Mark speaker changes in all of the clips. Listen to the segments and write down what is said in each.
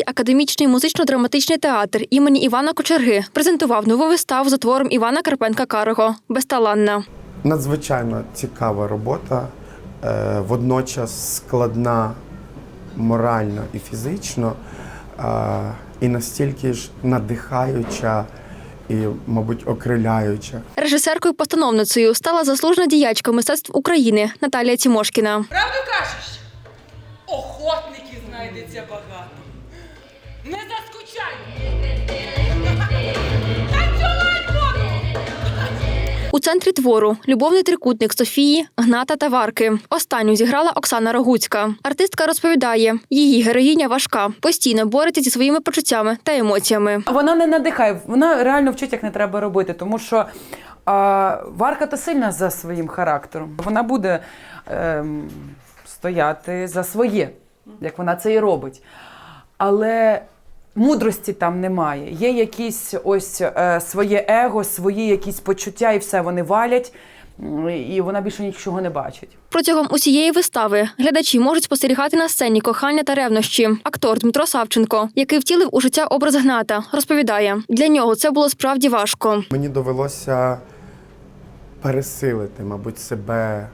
Speaker 1: Київський академічний музично-драматичний театр імені Івана Кочерги презентував нову виставу за твором Івана Карпенка Карого Безталанна.
Speaker 2: Надзвичайно цікава робота, е, водночас складна морально і фізично, е, і настільки ж надихаюча і, мабуть, окриляюча.
Speaker 1: Режисеркою-постановницею стала заслужена діячка мистецтв України Наталія Тімошкіна.
Speaker 3: Правду кажеш? Не заскучай!
Speaker 1: У центрі твору любовний трикутник Софії, Гната та Варки. Останню зіграла Оксана Рогуцька. Артистка розповідає, її героїня важка, постійно бореться зі своїми почуттями та емоціями.
Speaker 4: Вона не надихає, вона реально вчить, як не треба робити, тому що а, Варка то сильна за своїм характером. Вона буде ем, стояти за своє, як вона це і робить. Але мудрості там немає. Є якісь ось е, своє его, свої якісь почуття, і все вони валять, і вона більше нічого не бачить.
Speaker 1: Протягом усієї вистави глядачі можуть спостерігати на сцені кохання та ревнощі. Актор Дмитро Савченко, який втілив у життя образ Гната, розповідає, для нього це було справді важко.
Speaker 2: Мені довелося пересилити, мабуть, себе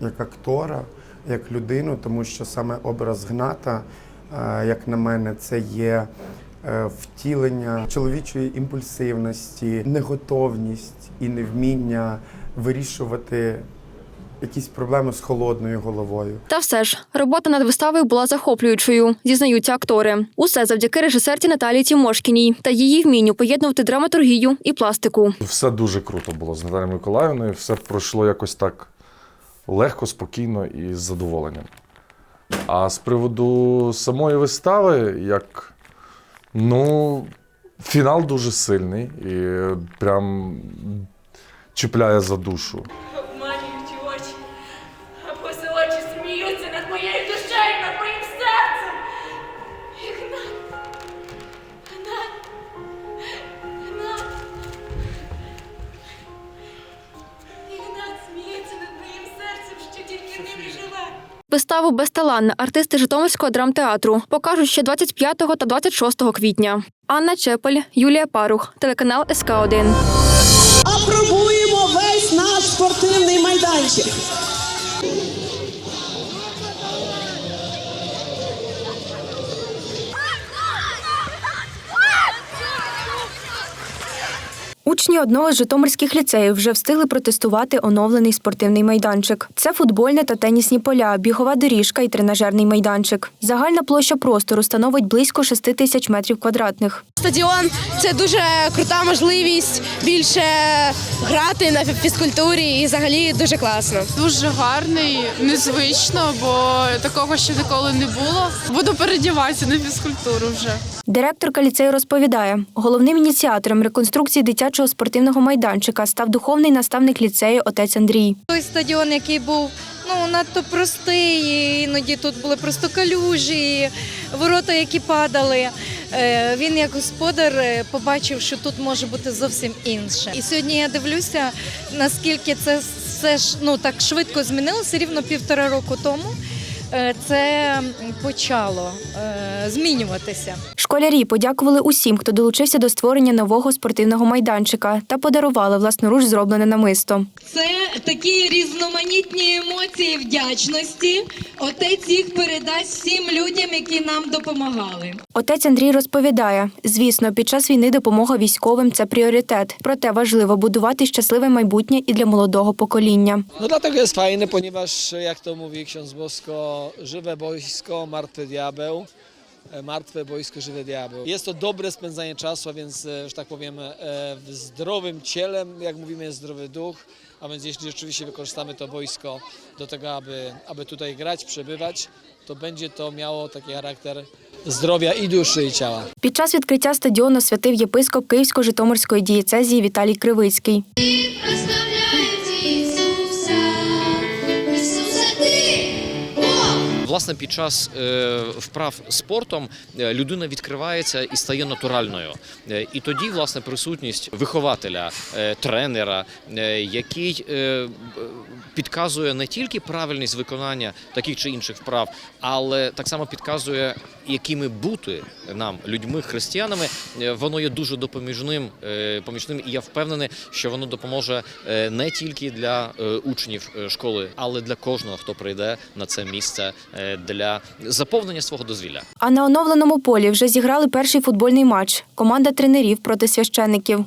Speaker 2: як актора, як людину, тому що саме образ Гната, як на мене, це є е, втілення чоловічої імпульсивності, неготовність і невміння вирішувати якісь проблеми з холодною головою.
Speaker 1: Та все ж робота над виставою була захоплюючою, зізнаються актори. Усе завдяки режисерці Наталії Тімошкіній та її вмінню поєднувати драматургію і пластику.
Speaker 5: Все дуже круто було з Наталією Миколаївною. Все пройшло якось так легко, спокійно і з задоволенням. А з приводу самої вистави, як ну, фінал дуже сильний і прям чіпляє за душу.
Speaker 1: Виставу Безталанна артисти Житомирського драмтеатру покажуть ще 25 та 26 квітня. Анна Чепель, Юлія Парух, телеканал СК 1
Speaker 6: Апробуємо весь наш спортивний майданчик.
Speaker 7: Учні одного з житомирських ліцеїв вже встигли протестувати оновлений спортивний майданчик. Це футбольне та тенісні поля, бігова доріжка і тренажерний майданчик. Загальна площа простору становить близько 6 тисяч метрів квадратних.
Speaker 8: Стадіон це дуже крута можливість більше грати на фізкультурі і взагалі дуже класно.
Speaker 9: Дуже гарний, незвично, бо такого ще ніколи не було. Буду передіватися на фізкультуру вже.
Speaker 7: Директорка ліцею розповідає, головним ініціатором реконструкції дитячого спортивного майданчика став духовний наставник ліцею отець Андрій.
Speaker 8: Той стадіон, який був ну надто простий, іноді тут були просто калюжі, ворота, які падали. Е, Він як господар е, побачив, що тут може бути зовсім інше. І сьогодні я дивлюся, наскільки це все ж ну так швидко змінилося рівно півтора року тому. Е, Це почало е, змінюватися.
Speaker 7: Школярі подякували усім, хто долучився до створення нового спортивного майданчика та подарували власноруч зроблене намисто.
Speaker 10: Це такі різноманітні емоції вдячності. Отець їх передасть всім людям, які нам допомагали.
Speaker 7: Отець Андрій розповідає: звісно, під час війни допомога військовим це пріоритет. Проте важливо будувати щасливе майбутнє і для молодого покоління.
Speaker 11: No dlatego jest fajny, ponieważ jak to mówi ksiądz Bosko, żywe boisko, martwy diabeł. E, Martwe boisko, żywy diabeł. Jest to dobre spędzanie czasu, a więc, e, że tak powiem, e, w zdrowym ciele, jak mówimy, jest zdrowy duch. A więc jeśli rzeczywiście wykorzystamy to boisko do tego, aby, aby tutaj grać, przebywać, to będzie to miało taki charakter zdrowia i duszy, i ciała.
Speaker 7: Під час відкриття стадіону святив єпископ Київсько-Житомирської дієцезії Віталій Кривицький.
Speaker 12: Власне, під час е, вправ спортом е, людина відкривається і стає натуральною. Е, І тоді, власне, присутність вихователя, тренера, який підказує не тільки правильність виконання таких чи інших вправ, але так само підказує якими бути нам, людьми, християнами, е, воно є дуже допоміжним, е, помічним, і я впевнений, що воно допоможе е, не тільки для е, учнів е, школи, але для кожного, хто прийде на це місце е, для заповнення свого дозвілля.
Speaker 7: А на оновленому полі вже зіграли перший футбольний матч. Команда тренерів проти священників.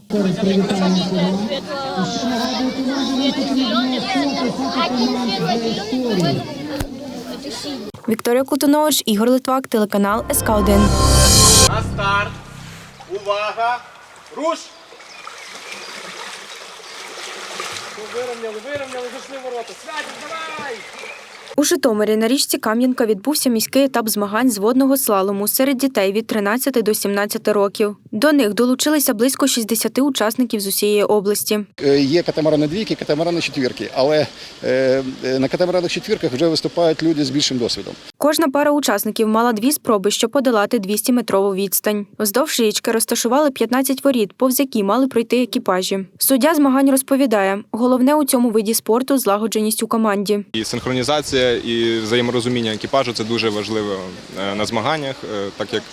Speaker 7: Вікторія Кутунович, Ігор Литвак, телеканал СК 1
Speaker 13: На старт. Увага. Руш. Вирівняли, вирівняли, зайшли ворота. Святик, давай!
Speaker 7: У Житомирі на річці Кам'янка відбувся міський етап змагань з водного слалому серед дітей від 13 до 17 років. До них долучилися близько 60 учасників з усієї області.
Speaker 14: Е, Є катамарани двійки, катамарани четвірки, але е, е, на катамаранах четвірках вже виступають люди з більшим досвідом.
Speaker 7: Кожна пара учасників мала дві спроби, щоб подолати 200-метрову відстань. Вздовж річки розташували 15 воріт, повз які мали пройти екіпажі. Суддя змагань розповідає, головне у цьому виді спорту злагодженість у команді.
Speaker 15: І синхронізація, і взаєморозуміння екіпажу це дуже важливо е, на змаганнях, е, так як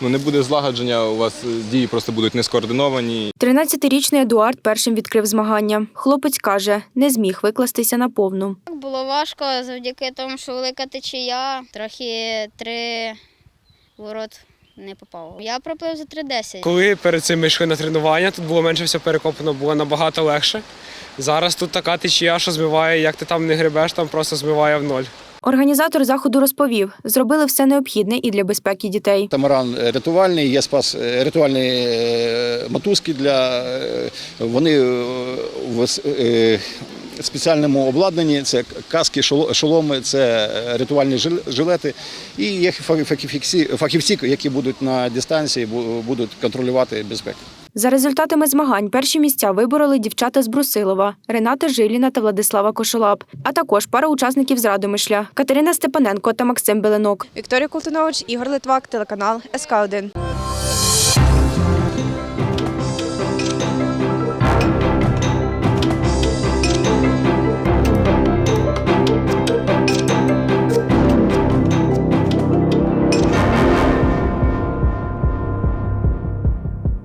Speaker 15: ну, не буде злагодження, у вас е, дії просто будуть не скоординовані.
Speaker 7: 13-річний Едуард першим відкрив змагання. Хлопець каже, не зміг викластися на повну.
Speaker 16: Було важко завдяки тому, що велика течія, трохи три ворот не попав. Я проплив за 3.10.
Speaker 17: Коли перед цим ми йшли на тренування, тут було менше все перекопано, було набагато легше. Зараз тут така течія, що змиває, як ти там не гребеш, там просто змиває в ноль.
Speaker 7: Організатор заходу розповів, зробили все необхідне і для безпеки дітей.
Speaker 14: Тамаран рятувальний, є спас е, рятувальні е, мотузки для е, вони спеціальному обладнанні. Це каски, шоло- шоломи, це е, рятувальні жилети. І є фа- фахівці, фахівці, які будуть на дистанції, бу- будуть контролювати безпеку.
Speaker 7: За результатами змагань перші місця вибороли дівчата з Брусилова, Рената Жиліна та Владислава Кошолап, а також пара учасників з Радомишля Катерина Степаненко та Максим Беленок.
Speaker 18: Вікторія Колтунович, Ігор Литвак, телеканал СК 1